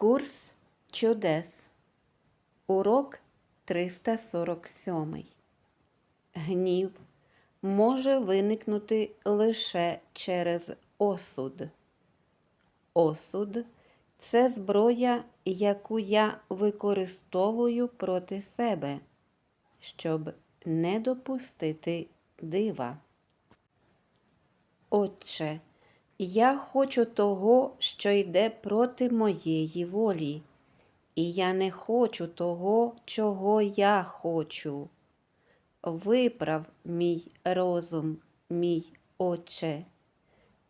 Курс чудес. Урок 347. Гнів може виникнути лише через осуд. Осуд це зброя, яку я використовую проти себе, щоб не допустити дива. Отче, я хочу того, що йде проти моєї волі, і я не хочу того, чого я хочу. Виправ мій розум, мій Отче.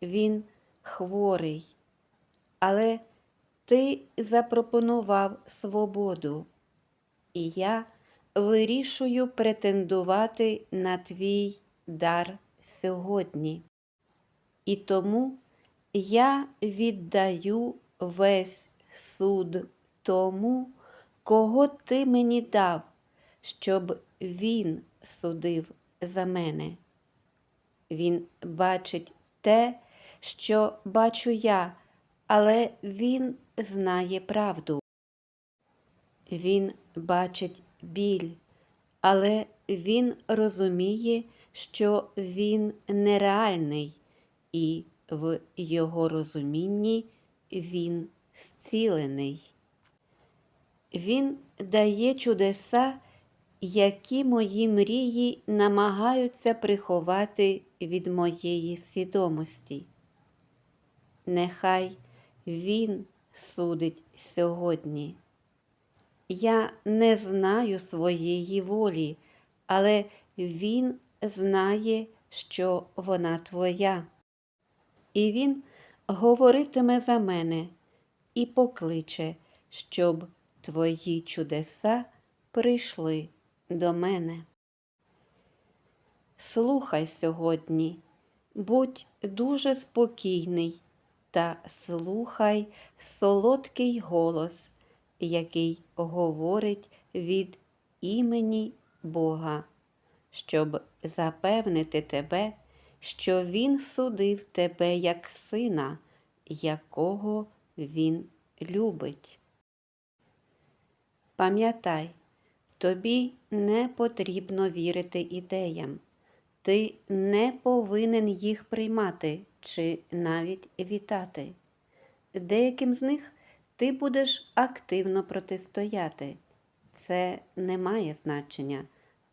Він хворий, але ти запропонував свободу, і я вирішую претендувати на твій дар сьогодні. І тому я віддаю весь суд тому, кого ти мені дав, щоб він судив за мене. Він бачить те, що бачу я, але він знає правду. Він бачить біль, але він розуміє, що він нереальний, і в його розумінні він зцілений. Він дає чудеса, які мої мрії намагаються приховати від моєї свідомості. Нехай він судить сьогодні. Я не знаю своєї волі, але він знає, що вона твоя. І він говоритиме за мене і покличе, щоб твої чудеса прийшли до мене. Слухай сьогодні, будь дуже спокійний та слухай солодкий голос, який говорить від імені Бога, щоб запевнити тебе, що Він судив тебе як сина, якого Він любить. Пам'ятай, тобі не потрібно вірити ідеям, ти не повинен їх приймати чи навіть вітати. Деяким з них ти будеш активно протистояти. Це не має значення